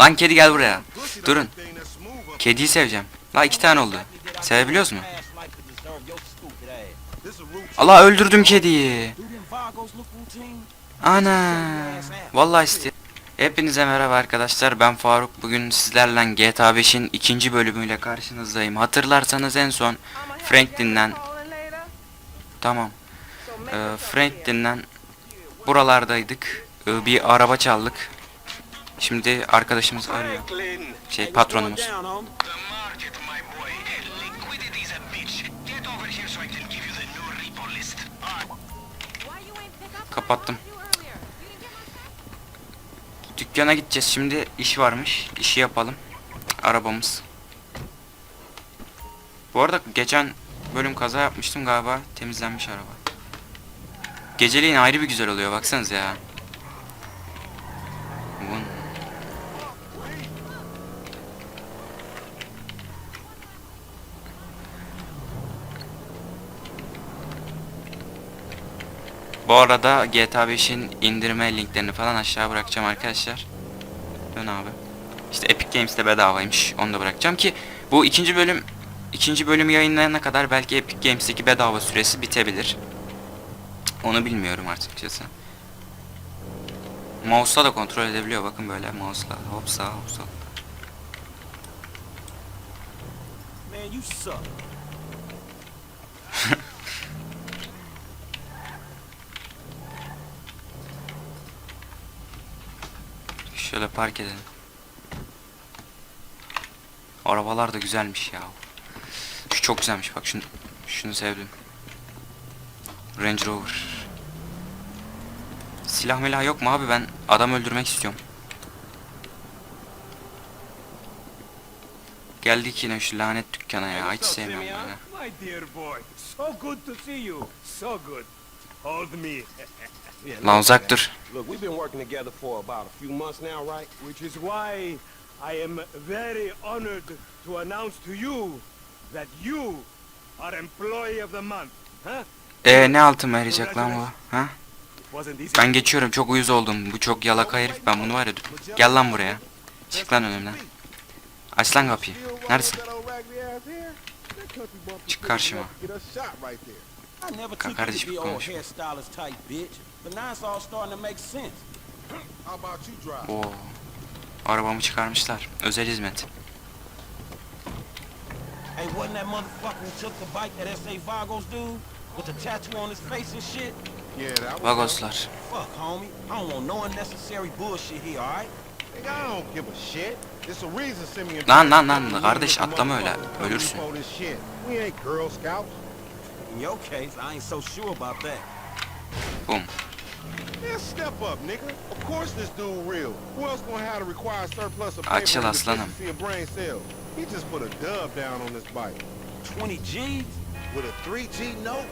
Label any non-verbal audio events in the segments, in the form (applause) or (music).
Lan kedi gel buraya. Durun. Kediyi seveceğim. La iki tane oldu. Sevebiliyoruz mu? Allah öldürdüm kediyi. Ana. Vallahi iste. Hepinize merhaba arkadaşlar. Ben Faruk. Bugün sizlerle GTA 5'in ikinci bölümüyle karşınızdayım. Hatırlarsanız en son Franklin'den tamam. Ee, Franklin'den buralardaydık. Ee, bir araba çaldık. Şimdi arkadaşımız arıyor. Şey patronumuz. Kapattım. Dükkana gideceğiz. Şimdi iş varmış. İşi yapalım. Arabamız. Bu arada geçen bölüm kaza yapmıştım galiba. Temizlenmiş araba. Geceliğin ayrı bir güzel oluyor. Baksanız ya. Bu arada GTA 5'in indirme linklerini falan aşağı bırakacağım arkadaşlar. Dön abi. İşte Epic Games'te bedavaymış. Onu da bırakacağım ki bu ikinci bölüm ikinci bölümü yayınlayana kadar belki Epic Games'teki bedava süresi bitebilir. Onu bilmiyorum artık açıkçası. Mouse'la da kontrol edebiliyor bakın böyle mouse'la hop sağ hop sol. Man, you suck. (laughs) Şöyle park edelim. Arabalar da güzelmiş ya. Şu çok güzelmiş bak şunu şunu sevdim. Range Rover. Silah milah yok mu abi ben adam öldürmek istiyorum. Geldik yine şu lanet dükkana ya hiç Simeon? böyle. My dear boy, so good to see you. So good. Hold me. (laughs) Lan look, uzak dur. Look, we've been working together for about a few months now, right? Which is why I am very honored to announce to you that you are employee of the month. Huh? Ee ne altın verecek lan bu? Ha? Ben geçiyorum çok uyuz oldum. Bu çok yalaka herif ben bunu var ya. Gel lan buraya. Çık lan önümden. Aç lan kapıyı. Neredesin? Çık karşıma. I never Ka- took kardeşim, konuşma. But now it's all starting to make sense. Oo. Arabamı çıkarmışlar. Özel hizmet. Hey, wasn't that motherfucker who took the bike that S.A. Vagos dude? With the tattoo on his face and shit? Vagoslar. Fuck, homie. I don't want no unnecessary bullshit here, alright? Lan lan lan kardeş atlama öyle. Ölürsün. In your case, I ain't so sure about that. Bum. Yeah, step up, nigga. Of course this dude real. Who else gonna have to require surplus of paper Açıl aslanım. He just put a dub down on this bike. 20 G's? With a 3G note?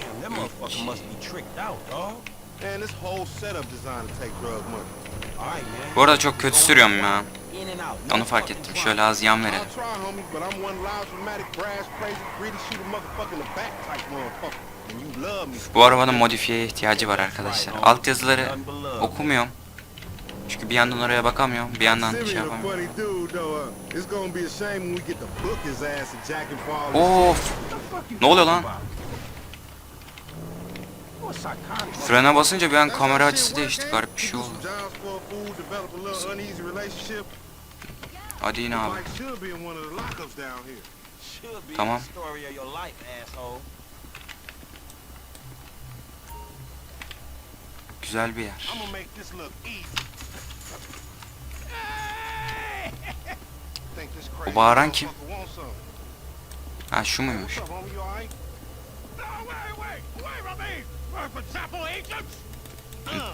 Damn, that motherfucker must be tricked out, dog. Man, this whole setup designed to take drug money. Bu arada çok kötü sürüyorum ya. Onu fark ettim. Şöyle az yan verelim. Bu arabanın modifiyeye ihtiyacı var arkadaşlar. Altyazıları okumuyorum. Çünkü bir yandan oraya bakamıyorum. Bir yandan şey yapamıyorum. Of. Ne oluyor lan? Frene basınca bir an kamera açısı değişti. Garip bir şey oldu. some jobs for a Güzel bir yer. Crazy bağıran kim? Ha şu muymuş?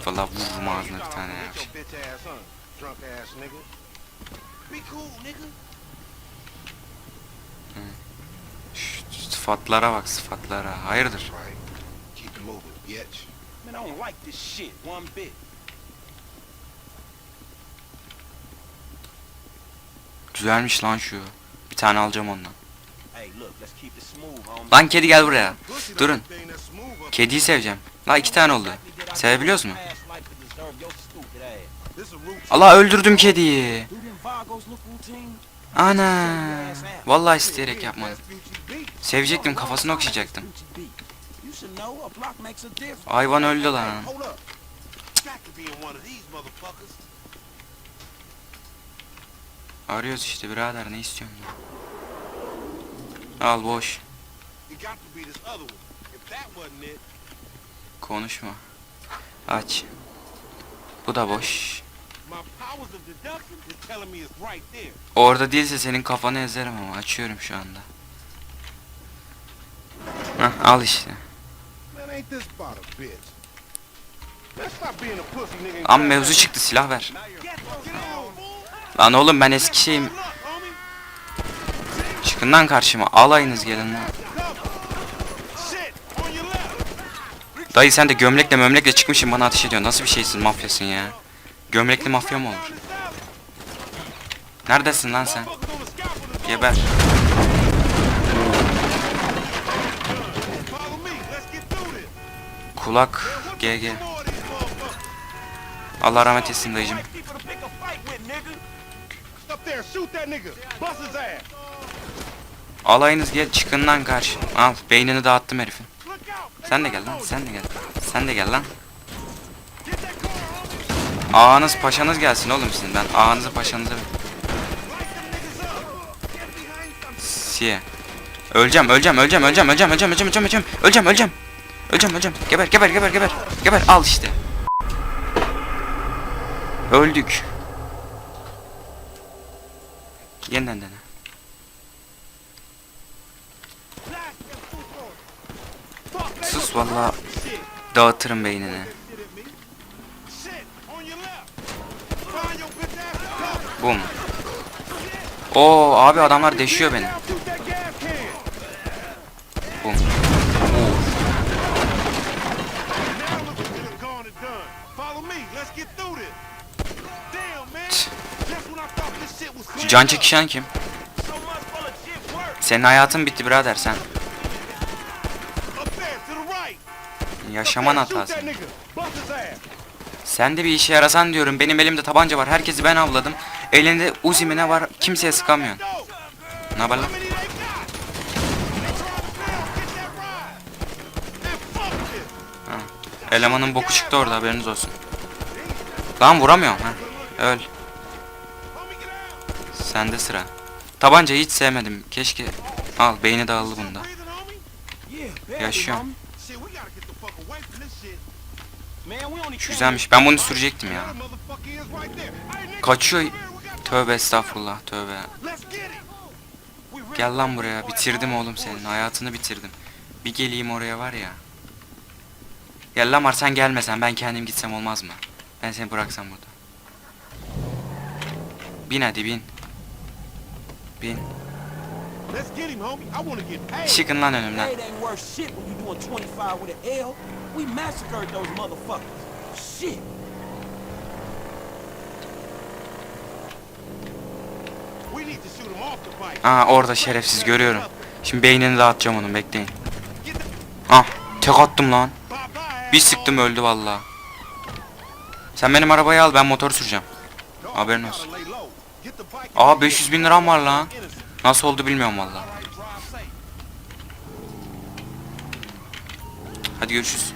Valla vururum ağzına bir tane ya. Şu sıfatlara bak sıfatlara. Hayırdır? Man, I don't like this shit one bit. Güzelmiş lan şu. Bir tane alacağım ondan. Lan kedi gel buraya. Durun. Kediyi seveceğim. La iki tane oldu. Sevebiliyoruz mu? Allah öldürdüm kediyi. Ana. Vallahi isteyerek yapmadım. Sevecektim kafasını okşayacaktım. Hayvan öldü lan. Arıyoruz işte birader ne istiyorsun ya? Al boş. Konuşma. Aç. Bu da boş. Orada değilse senin kafanı ezerim ama açıyorum şu anda. Heh, al işte. Lan mevzu çıktı silah ver. Lan oğlum ben eski şeyim. Çıkın lan karşıma. Alayınız gelin lan. Dayı sen de gömlekle mömlekle çıkmışsın bana ateş ediyorsun. Nasıl bir şeysin mafyasın ya? Gömlekli mafya mı olur? Neredesin lan sen? Geber. Kulak GG. Allah rahmet etsin dayıcım. Alayınız gel çıkın lan karşı. Al beynini dağıttım herifin. Sen de gel lan sen de gel. Sen de gel lan. Ağanız paşanız gelsin oğlum sizin. Ben ağanızı paşanızı. Siye. Öleceğim, öleceğim, öleceğim, öleceğim, öleceğim, öleceğim, öleceğim, öleceğim, öleceğim, öleceğim, Öleceğim öleceğim. Geber geber geber geber. Geber al işte. Öldük. Yeniden dene. Sus valla dağıtırım beynini. Bum. Oo abi adamlar deşiyor beni. Can çekişen kim? Senin hayatın bitti birader sen. Yaşaman hatası. Sen de bir işe yarasan diyorum. Benim elimde tabanca var. Herkesi ben avladım. Elinde uzimine var. Kimseye sıkamıyorsun. Ne haber lan? Ha. Elemanın boku çıktı orada haberiniz olsun. Lan vuramıyorum ha. Öl. Sende sıra. Tabanca hiç sevmedim. Keşke... Al beyni dağıldı bunda. Yaşıyorum. Güzelmiş. Ben bunu sürecektim ya. Kaçıyor. Tövbe estağfurullah. Tövbe. Gel lan buraya. Bitirdim oğlum senin. Hayatını bitirdim. Bir geleyim oraya var ya. Gel lan var sen gelmesen ben kendim gitsem olmaz mı? Ben seni bıraksam burada. Bin hadi bin. Bin. Çıkın lan önümden. Aa orada şerefsiz görüyorum. Şimdi beynini dağıtacağım onun bekleyin. Ah tek attım lan. Bir sıktım öldü valla. Sen benim arabayı al ben motor süreceğim. Haberin olsun. Aa and 500 bin liram var lan. Nasıl oldu bilmiyorum safe. Hadi görüşürüz.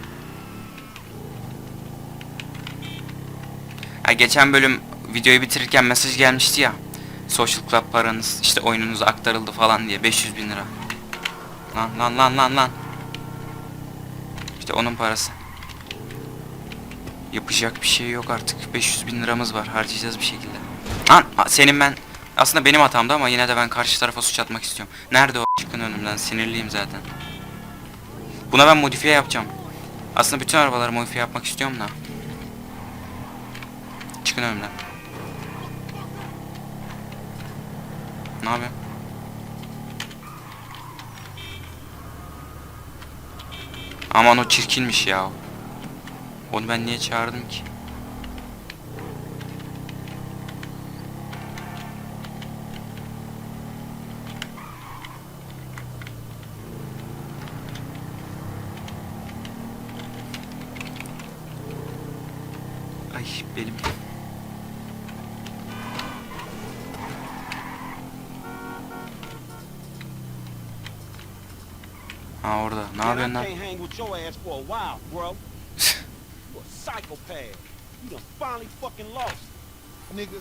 Ha, geçen bölüm videoyu bitirirken mesaj gelmişti ya. Social Club paranız işte oyununuza aktarıldı falan diye 500 bin lira. Lan lan lan lan lan. İşte onun parası. Yapacak bir şey yok artık. 500 bin liramız var. Harcayacağız bir şekilde. Lan senin ben. Aslında benim hatamdı ama yine de ben karşı tarafa suç atmak istiyorum. Nerede o? Çıkın önümden. Sinirliyim zaten. Buna ben modifiye yapacağım. Aslında bütün arabaları modifiye yapmak istiyorum da. Çıkın önümden. Ne yapıyorsun? Aman o çirkinmiş ya. Onu ben niye çağırdım ki? Ha orada. Ne yapıyorsun I lan? can't hang with your ass for a while, bro. (laughs) You a psychopath. You done finally fucking lost. Nigga,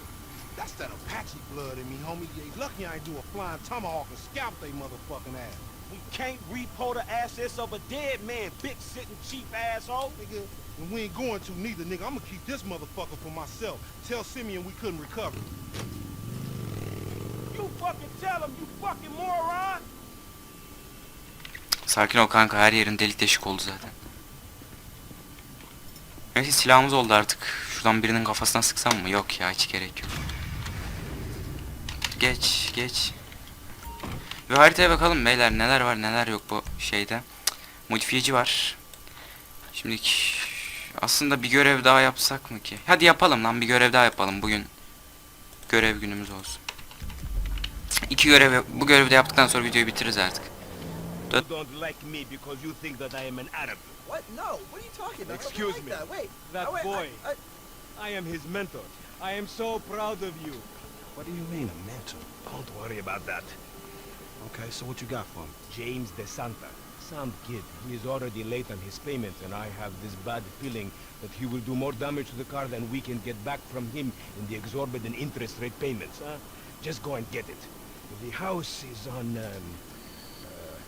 that's that Apache blood in me, homie. Yeah, lucky I ain't do a flying tomahawk and scalp they motherfucking ass. We can't repo the assets of a dead man, big sitting cheap asshole. Nigga, and we ain't going to neither, nigga. I'm gonna keep this motherfucker for myself. Tell Simeon we couldn't recover. You fucking tell him, you fucking moron. Sakin ol kanka her yerin delik deşik oldu zaten. Neyse silahımız oldu artık. Şuradan birinin kafasına sıksam mı? Yok ya hiç gerek yok. Geç geç. Bir haritaya bakalım beyler neler var neler yok bu şeyde. Modifiyeci var. Şimdi aslında bir görev daha yapsak mı ki? Hadi yapalım lan bir görev daha yapalım bugün. Görev günümüz olsun. İki görev bu görevi de yaptıktan sonra videoyu bitiririz artık. You don't like me because you think that I am an Arab. What? No. What are you talking about? Excuse like me. That. Wait. That I- wait, boy. I, I, I am his mentor. I am so proud of you. What do you mean, a mentor? Don't worry about that. Okay, so what you got for him? James De Santa. Sound kid. He is already late on his payments, and I have this bad feeling that he will do more damage to the car than we can get back from him in the exorbitant interest rate payments. Huh? Just go and get it. The house is on um,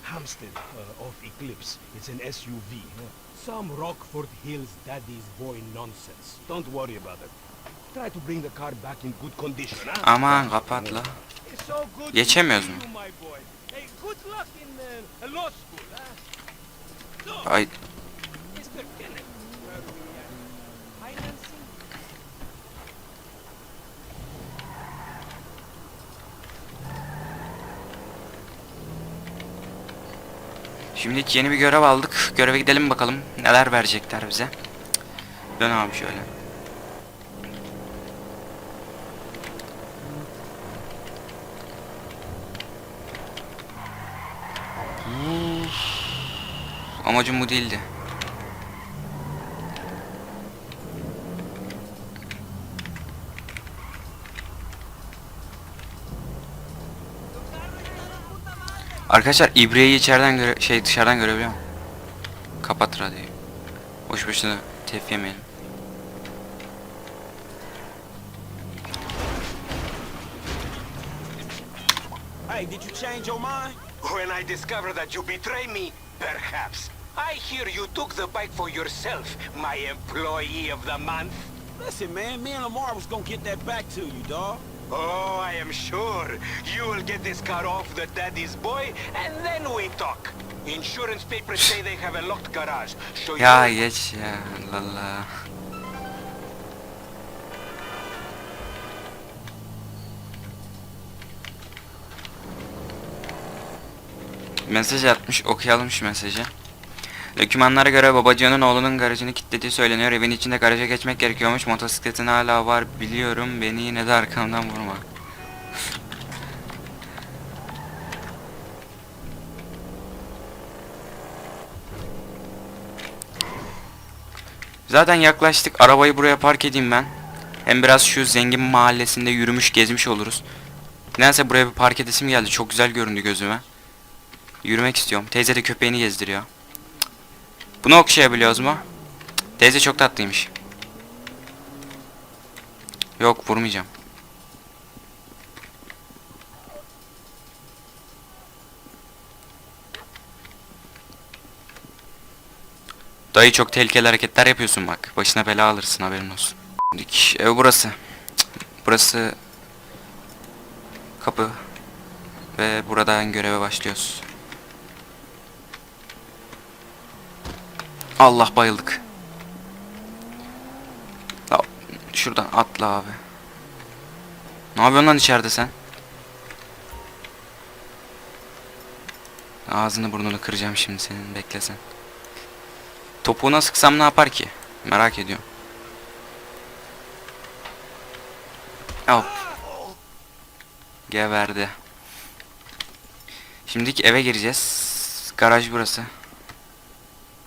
Hampstead uh, off Eclipse. It's an SUV. huh? Some Rockford Hills daddy's boy nonsense. Don't worry about it. Try to bring the car back in good condition. Huh? Aman kapat la. Geçemiyoruz mu? see you, my boy. Hey, good luck in uh, law school, huh? So, Ay Mr. Kenneth, where are we at? Financing? Şimdilik yeni bir görev aldık. Göreve gidelim bakalım. Neler verecekler bize. Dön abi şöyle. Amacım bu değildi. Arkadaşlar ibreyi içeriden göre şey dışarıdan görebiliyor musun? Kapat radyoyu. Boş boşuna tef yemeyelim. Hey, did you change your mind? When I discover that you betray me, perhaps. I hear you took the bike for yourself, my employee of the month. Listen, man, me and Lamar was gonna get that back to you, dawg. Oh, I am sure. You will get this car off the daddy's boy, and then we talk. Insurance papers say they have a locked garage. So Ya geç ya. Allah. Mesaj atmış okuyalım şu mesajı. Dokümanlara göre babacığının oğlunun garajını kilitlediği söyleniyor. Evin içinde garaja geçmek gerekiyormuş. Motosikletin hala var biliyorum. Beni yine de arkamdan vurma. Zaten yaklaştık. Arabayı buraya park edeyim ben. Hem biraz şu zengin mahallesinde yürümüş gezmiş oluruz. Nedense buraya bir park edesim geldi. Çok güzel göründü gözüme. Yürümek istiyorum. Teyze de köpeğini gezdiriyor. Bunu okşayabiliyoruz mu? Teyze çok tatlıymış. Yok vurmayacağım. Dayı çok tehlikeli hareketler yapıyorsun bak. Başına bela alırsın haberin olsun. Dik, ev burası. Burası kapı. Ve buradan göreve başlıyoruz. Allah bayıldık. La, şuradan atla abi. Ne yapıyorsun lan içeride sen? Ağzını burnunu kıracağım şimdi senin beklesen. Topuğuna sıksam ne yapar ki? Merak ediyorum. Hop. Geberdi. Şimdiki eve gireceğiz. Garaj burası.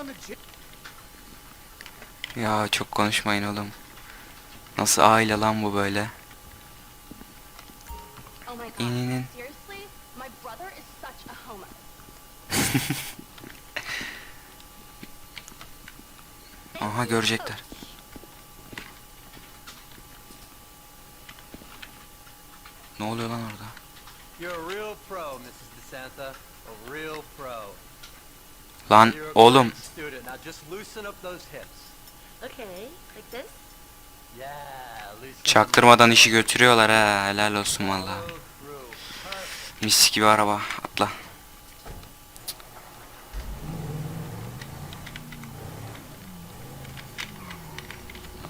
on the jet. Ya çok konuşmayın oğlum. Nasıl aile lan bu böyle? Oh. İninin. Seriously? My brother is such a homo. Aha görecekler. Ne oluyor lan orada? You're a real pro, Mrs. DeSanta. A real pro. Lan oğlum çaktırmadan işi götürüyorlar ha. Helal olsun valla. Mis gibi araba. Atla.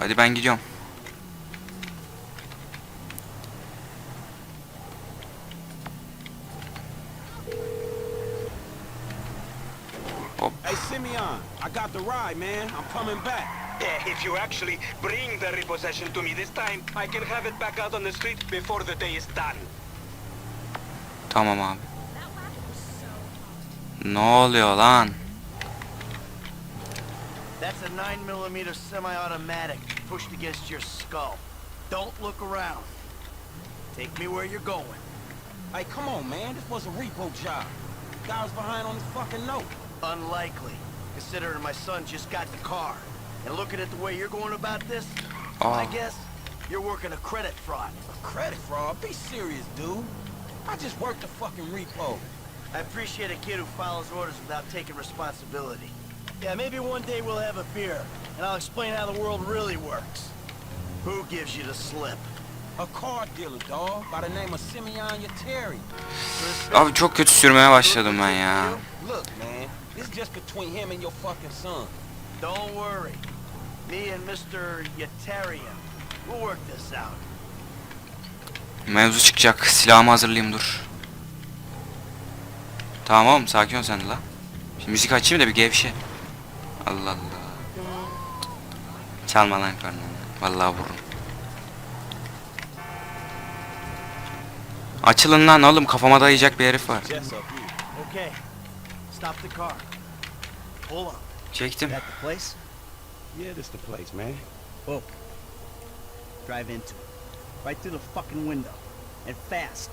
Hadi ben gidiyorum. Hey, Simeon, I got the ride, man. I'm coming back. If you actually bring the repossession to me this time, I can have it back out on the street before the day is done. Tamam abi. Ne oluyor lan? That's a 9 millimeter semi-automatic pushed against your skull. Don't look around. Take me where you're going. Hey, come on, man. This was a repo job. Guy was behind on his fucking note. Unlikely, considering my son just got the car. And looking at the way you're going about this, Aa, I guess you're working a credit fraud. A credit fraud? Be serious, dude. I just worked the fucking repo. I appreciate a kid who follows orders without taking responsibility. Yeah, maybe one day we'll have a beer, and I'll explain how the world really works. Who gives you the slip? A car dealer, dog, by the name of Simeon Yateri. abi çok kötü sürmeye başladım ben ya. Look, man, this is just between him and your fucking son. Don't worry. Me and Mr. Yetarian, we'll work this out. Mevzu çıkacak. Silahımı hazırlayayım dur. Tamam oğlum sakin ol sen de la. Şimdi müzik açayım da bir gevşe. Allah Allah. Çalma lan karnını. Vallahi vururum. Açılın lan oğlum kafama dayayacak bir herif var. Çektim. That the place? Yeah, this the place, man. Whoa. Drive into it. Right through the fucking window. And fast.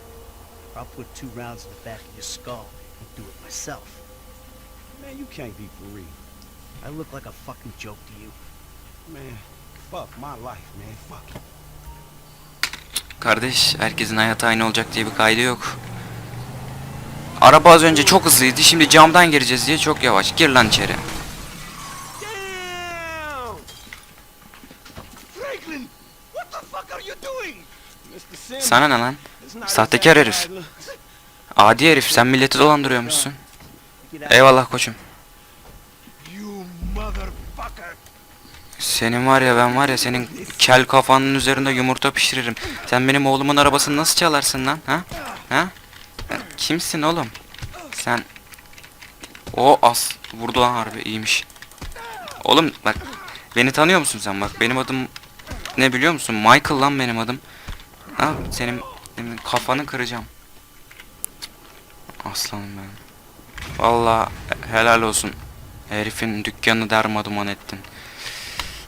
Or I'll put two rounds in the back of your skull and do it myself. Man, you can't be for real. I look like a fucking joke to you. Man, fuck my life, man. Fuck it. Kardeş herkesin hayatı aynı olacak diye bir kaydı yok. Araba az önce çok hızlıydı. Şimdi camdan gireceğiz diye çok yavaş. Gir lan içeri. Damn! Franklin, what the fuck are you doing? Mr. Simmons, Sana ne lan? it's not as Sahtekar herif. Adi herif sen milleti dolandırıyormuşsun. Eyvallah koçum. You motherfucker. Senin var ya ben var ya senin kel kafanın üzerinde yumurta pişiririm. Sen benim oğlumun arabasını nasıl çalarsın lan? Ha? Ha? Kimsin oğlum? Sen o as vurdu lan harbi iyiymiş. Oğlum bak beni tanıyor musun sen bak benim adım ne biliyor musun? Michael lan benim adım. Ha senin, senin kafanı kıracağım. Aslanım benim. Vallahi helal olsun. Herifin dükkanını darmaduman ettin.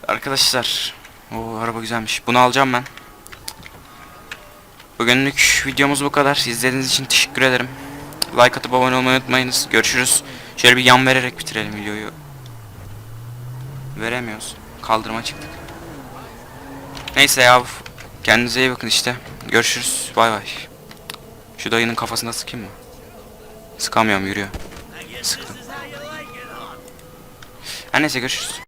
Arkadaşlar o araba güzelmiş. Bunu alacağım ben. Bugünlük videomuz bu kadar. İzlediğiniz için teşekkür ederim. Like atıp abone olmayı unutmayınız. Görüşürüz. Şöyle bir yan vererek bitirelim videoyu. Veremiyoruz. Kaldırıma çıktık. Neyse ya. Kendinize iyi bakın işte. Görüşürüz. Bay bay. Şu dayının kafasına sıkayım mı? Sıkamıyorum yürüyor. Huh? Her neyse görüşürüz.